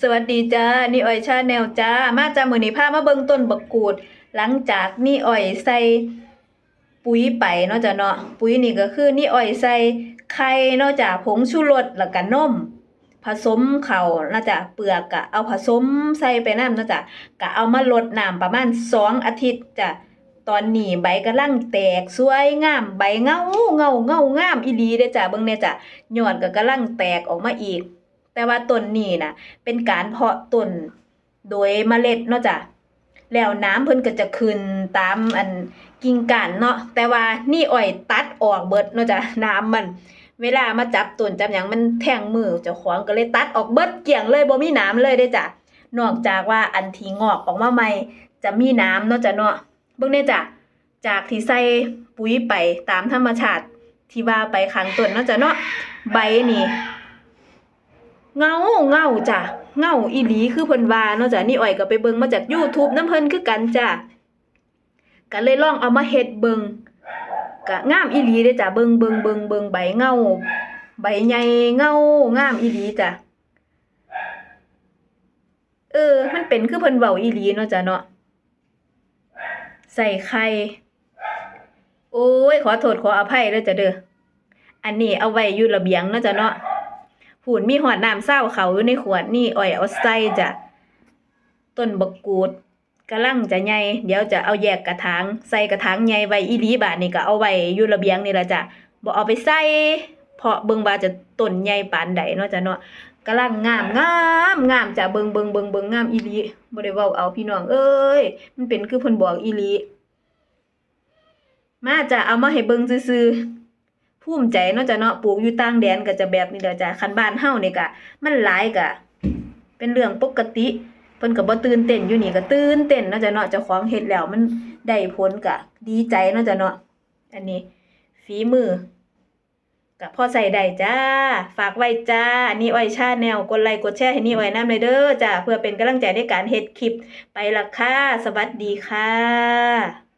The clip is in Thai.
สวัสดีจ้า นี่อ้อยชาแนลจ้า มาจ้ามือนี้พามาเบิ่งต้นบักกูด หลังจากนี่อ้อยใส่ปุ๋ยไปเนาะจ้ะเนาะ ปุ๋ยนี่ก็คือนี่อ้อยใส่ไข่เนาะจ้ะผงชูรสแล้วก็นม ผสมเข้าเนาะจ้ะเปลือกก็เอาผสมใส่ไปน้ำเนาะจ้ะก็เอามาลดน้ำประมาณสองอาทิตย์จ้ะตอนนี้ใบกำลังแตกสวยงามใบเงาเงาเงางามอีหลีเด้จ้ะเบิ่งแน่จ้ะยอดก็กำลังแตกออกมาอีก แต่ว่าต้นนี้น่ะเป็นการเพาะต้นโดยเมล็ดเนาะจ้ะแล้วน้ำเพิ่นก็จะขึ้นตามอันกิ่งก้านเนาะแต่ว่านี่อ้อยตัดออกเบิดเนาะจ้ะน้ำมัน เวลามาจับต้นจับหยังมันแทงมือเจ้าของก็เลยตัดออกเบิดเกลี้ยงเลยบ่มีน้ำเลยเด้จ้ะนอกจากว่าอันที่งอกออกมาใหม่จะมีน้ำเนาะจ้ะเนาะเบิ่งเด้อจ้ะจากที่ใส่ปุ๋ยไปตามธรรมชาติที่ว่าไปข้างต้นเนาะจ้ะเนาะใบนี่ เงาเงาจ้ะเงาอีหลีคือเพิ่นว่าเนาะจ้ะนี่อ้อยก็ไปเบิ่งมาจาก YouTube น้ำเพิ่นคือกันจ้ะก็เลยลองเอามาเฮ็ดเบิ่งก็งามอีหลีเด้จ้ะเบิ่งเบิ่งเบิ่งเบิ่งใบเงาใบใหญ่เงางามอีหลีจ้ะเออ มันเป็นคือเพิ่นเว้าอีหลีเนาะจ้ะเนาะใส่ไข่โอ้ยขอโทษขออภัยเด้อจ้ะเด้ออันนี้เอาไว้อยู่ระเบียงเนาะจ้ะเนาะ หูนมีหอดน้ำเศร้าเขาอยู่ในขวดนี่อ้อยเอาใส่จ้ะต้นบักกูดกำลังจะใหญ่เดี๋ยวจะเอาแยกกระถางใส่กระถางใหญ่ไว้อีลีบาดนี่ก็เอาไว้อยู่ระเบียงนี่ละจ้ะบ่เอาไปใส่เพราะเบิ่งว่าจะต้นใหญ่ปานใดเนาะจ้ะเนาะกำลังงามงามงามจ้ะเบิงเบิงเบิงเบิงงามอีลีบ่ได้เว้าเอาพี่น้องเอ้ยมันเป็นคือเพิ่นบอกอีลีมาจ้ะเอามาให้เบิงซื่อๆ ภูมิใจเนาะจ้ะเนาะปลูกอยู่ต่างแดนก็จะแบบนี้แหละจ้ะคันบ้านเฮานี่ก็มันหลายก็เป็นเรื่องปกติเพิ่นก็บ่ตื่นเต้นอยู่นี่ก็ตื่นเต้นเนาะจ้ะเนาะเจ้าของเฮ็ดแล้วมันได้ผลก็ดีใจเนาะจ้ะเนาะอันนี้ฝีมือก็พอใส่ได้จ้า ฝากไว้จ้า อันนี้อ้ชาแนลกดไลค์กดแชร์ให้นี่อ้อยนำเลยเด้อจ้า เพื่อเป็นกำลังใจในการเฮ็ดคลิปไปละค่ะ สวัสดีค่ะ